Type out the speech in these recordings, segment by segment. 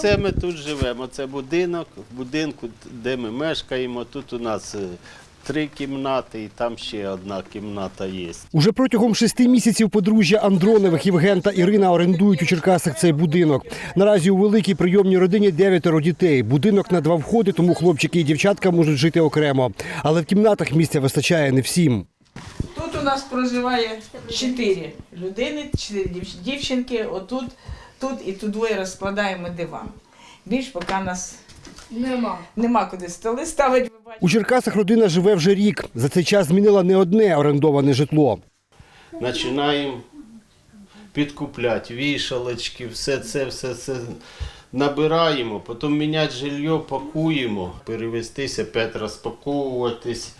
Це ми тут живемо. Це будинок. В будинку, де ми мешкаємо. Тут у нас е, три кімнати, і там ще одна кімната є. Уже протягом шести місяців подружжя Андронових Євген та Ірина орендують у Черкасах цей будинок. Наразі у великій прийомній родині дев'ятеро дітей. Будинок на два входи, тому хлопчики і дівчатка можуть жити окремо. Але в кімнатах місця вистачає не всім. Тут у нас проживає чотири людини, чотири дівчинки. Отут, тут і тут двоє розкладаємо диван. Більш поки нас Нема. нема куди столи ставити. У Черкасах родина живе вже рік. За цей час змінила не одне орендоване житло. Починаємо підкупляти вішалочки, все це, все це набираємо, потім міняти жилье, пакуємо, перевестися, п'ять розпаковуватись.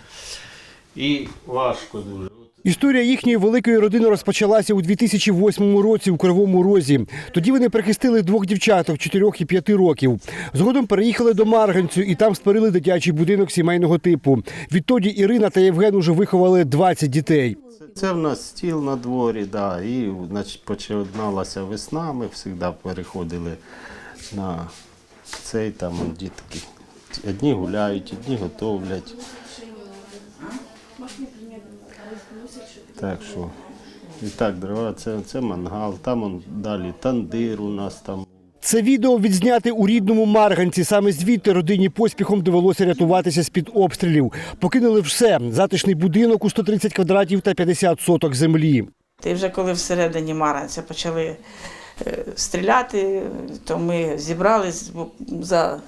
І важко дуже. Історія їхньої великої родини розпочалася у 2008 році у Кривому Розі. Тоді вони прихистили двох дівчаток 4 і 5 років. Згодом переїхали до Марганцю і там створили дитячий будинок сімейного типу. Відтоді Ірина та Євген уже виховали 20 дітей. Це в нас стіл на дворі, да, і значить, починалася весна, ми завжди переходили на цей там дітки. Одні гуляють, одні готовлять. Так що, і так, дрова, це, це мангал, там он, далі тандир у нас там. Це відео відзняти у рідному Марганці. Саме звідти родині поспіхом довелося рятуватися з-під обстрілів. Покинули все: затишний будинок у 130 квадратів та 50 соток землі. Й вже коли всередині Маранця почали е, стріляти, то ми зібрались за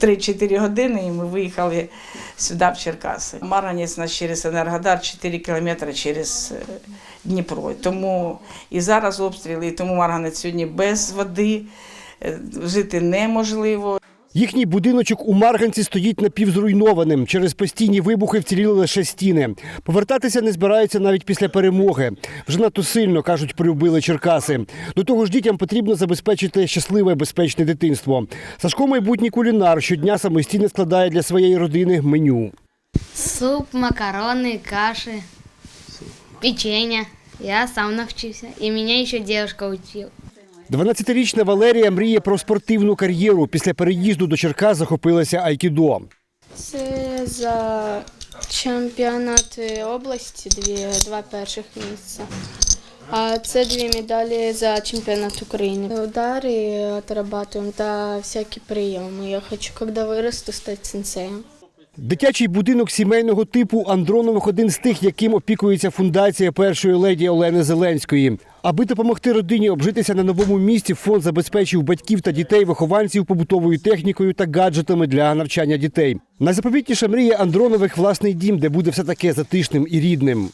3-4 години і ми виїхали сюди, в Черкаси. Марганець нас через Енергодар 4 кілометри через е, Дніпро. Тому і зараз обстріли, і тому Марганець сьогодні без води, е, жити неможливо. Їхній будиночок у Марганці стоїть напівзруйнованим. Через постійні вибухи вціліли лише стіни. Повертатися не збираються навіть після перемоги. Вже надто сильно кажуть, полюбили Черкаси. До того ж, дітям потрібно забезпечити щасливе безпечне дитинство. Сашко, майбутній кулінар, щодня самостійно складає для своєї родини меню. Суп, макароны, каши, печенье. Я сам навчился. И меня еще девушка учила. 12-річна Валерія мріє про спортивну кар'єру. Після переїзду до Черкас захопилася айкідо. Це за чемпіонати області дві, два перших місця. А це дві медалі за чемпіонат України. Удари отрабатуємо та всякі прийоми. Я хочу, коли виросту, стати сенсеєм. Дитячий будинок сімейного типу Андронових один з тих, яким опікується фундація першої леді Олени Зеленської. Аби допомогти родині обжитися на новому місці, фонд забезпечив батьків та дітей вихованців побутовою технікою та гаджетами для навчання дітей. Найзаповітніша мрія Андронових власний дім, де буде все таке затишним і рідним.